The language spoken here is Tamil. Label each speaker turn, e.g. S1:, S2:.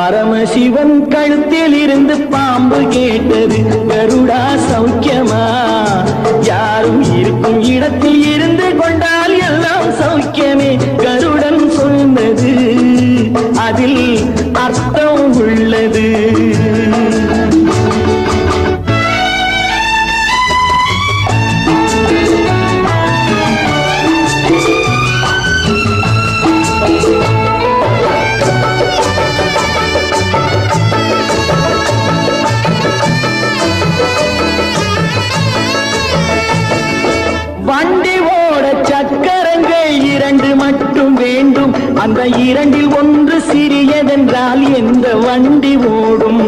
S1: பரமசிவன் கழுத்தில் இருந்து பாம்பு கேட்டது கருடா சௌக்கியமா? யாரும் இருக்கும் இடத்தில் இருந்து இரண்டு மட்டும் வேண்டும். அந்த இரண்டில் ஒன்று சிறியதென்றால் எந்த வண்டி ஓடும்?